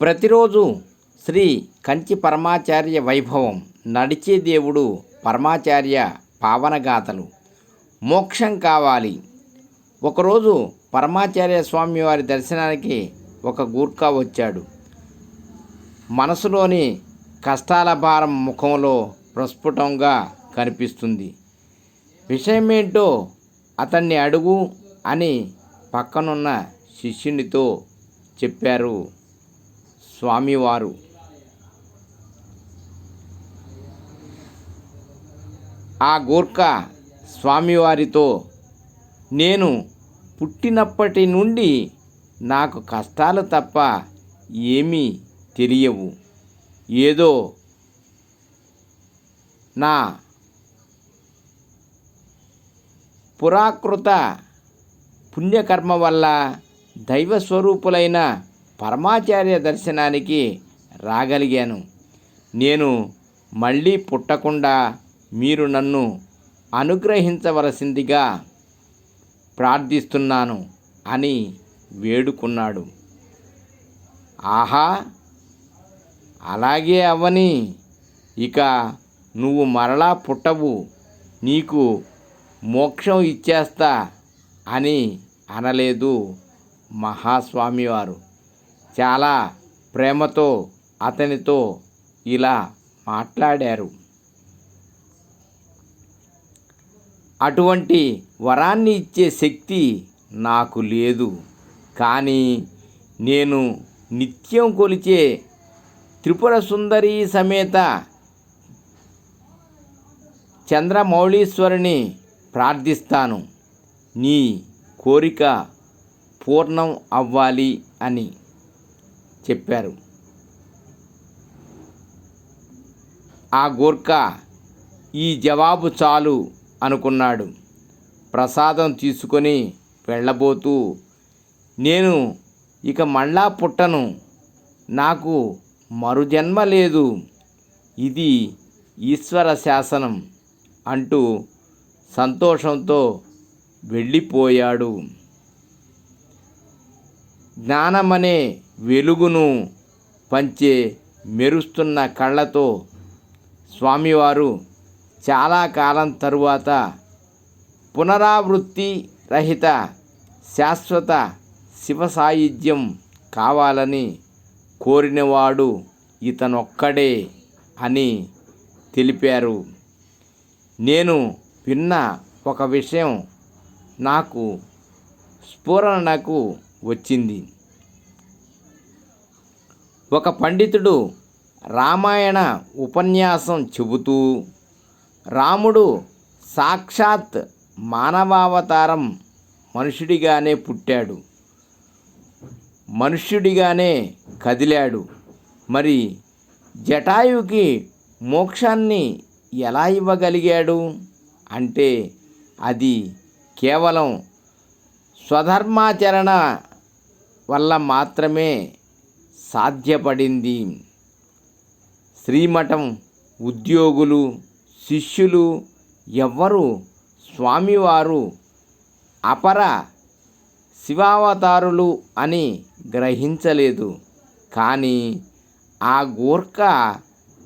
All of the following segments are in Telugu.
ప్రతిరోజు శ్రీ కంచి పరమాచార్య వైభవం నడిచే దేవుడు పరమాచార్య పావనగాథలు. మోక్షం కావాలి. ఒకరోజు పరమాచార్య స్వామి వారి దర్శనానికి ఒక గూర్ఖా వచ్చాడు. మనసులోని కష్టాల భారం ముఖంలో ప్రస్ఫుటంగా కనిపిస్తుంది. విషయమేంటో అతన్ని అడుగు అని పక్కనున్న శిష్యునితో చెప్పారు. స్వామివారు. ఆ గోర్ఖా స్వామివారితో నేను పుట్టినప్పటి నుండి నాకు కష్టాలు తప్ప ఏమీ తెలియవు. ఏదో నా పురాకృత పుణ్యకర్మ వల్ల దైవ స్వరూపులైన పరమాచార్య దర్శనానికి రాగలిగాను. నేను మళ్ళీ పుట్టకుండా మీరు నన్ను అనుగ్రహించవలసిందిగా ప్రార్థిస్తున్నాను అని వేడుకున్నాడు. ఆహా అలాగే అవని ఇక నువ్వు మరలా పుట్టవు నీకు మోక్షం ఇచ్చేస్తా అని అనలేదు మహాస్వామివారు. చాలా ప్రేమతో అతనితో ఇలా మాట్లాడారు. అటువంటి వరాన్ని ఇచ్చే శక్తి నాకు లేదు. కానీ నేను నిత్యం కొలిచే త్రిపుర సుందరి సమేత చంద్రమౌళీశ్వరిని ప్రార్థిస్తాను. నీ కోరిక పూర్ణం అవ్వాలి అని. చెప్పారు. ఆ గోర్ఖా ఈ జవాబు చాలు అనుకున్నాడు. ప్రసాదం తీసుకొని వెళ్ళబోతూ నేను ఇక మళ్ళా పుట్టను. నాకు మరుజన్మ లేదు. ఇది ఈశ్వర శాసనం అంటూ సంతోషంతో వెళ్ళిపోయాడు. జ్ఞానమనే వెలుగును పంచే మెరుస్తున్న కళ్ళతో స్వామివారు చాలా కాలం తరువాత పునరావృత్తి రహిత శాశ్వత శివ సాయుధ్యం కావాలని కోరినవాడు ఇతనొక్కడే అని తెలిపారు. నేను విన్న ఒక విషయం నాకు స్ఫురణకు వచ్చింది. ఒక పండితుడు రామాయణ ఉపన్యాసం చెబుతూ రాముడు సాక్షాత్ మానవావతారం మనుషుడిగానే పుట్టాడు. మనుష్యుడిగానే కదిలాడు. మరి జటాయుకి మోక్షాన్ని ఎలా ఇవ్వగలిగాడు? అంటే అది కేవలం స్వధర్మాచరణ వల్ల మాత్రమే సాధ్యపడింది. శ్రీమఠం ఉద్యోగులు శిష్యులు ఎవ్వరు స్వామివారు అపర శివావతారులు అని గ్రహించలేదు. కానీ ఆ గోర్ఖ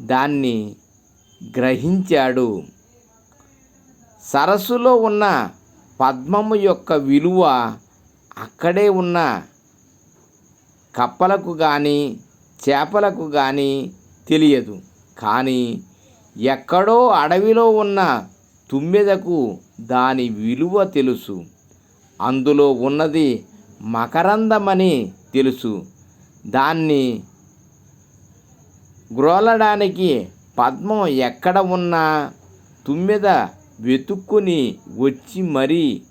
దాన్ని గ్రహించాడు. సరస్సులో ఉన్న పద్మము యొక్క విలువ అక్కడే ఉన్న కప్పలకు కానీ చేపలకు కానీ తెలియదు. కానీ ఎక్కడో అడవిలో ఉన్న తుమ్మెదకు దాని విలువ తెలుసు. అందులో ఉన్నది మకరందమని తెలుసు. దాన్ని గ్రోలడానికి పద్మం ఎక్కడ ఉన్నా తుమ్మెద వెతుక్కుని వచ్చి మరీ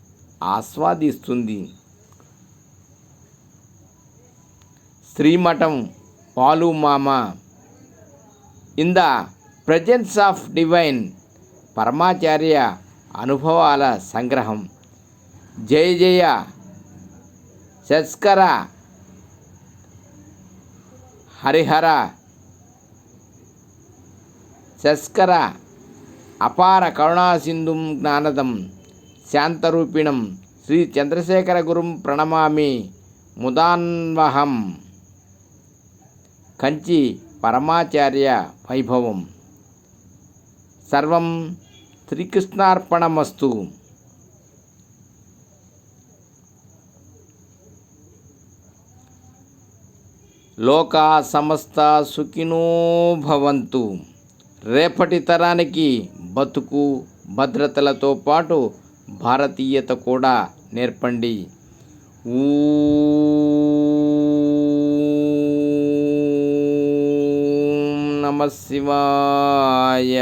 ఆస్వాదిస్తుంది. Srimatham పాలుమామ. In the presence of divine Paramacharya అనుభవాల సంగ్రహం. జయ జయ. శస్కర. హరిహర. శస్కర. అపార కరుణాసింధుం జ్ఞానదం శాంతరూపిణం శ్రీ చంద్రశేఖర గురుం ప్రణమామి ముదాన్వహం. కంచి పరమాచార్య వైభవం. సర్వం శ్రీకృష్ణార్పణమస్తు లోకా సమస్త సుఖినో భవంతు. రేపటి తరానికి బతుకు భద్రతలతో పాటు భారతీయత కూడా నేర్పండి. ఊ నమ శివాయ.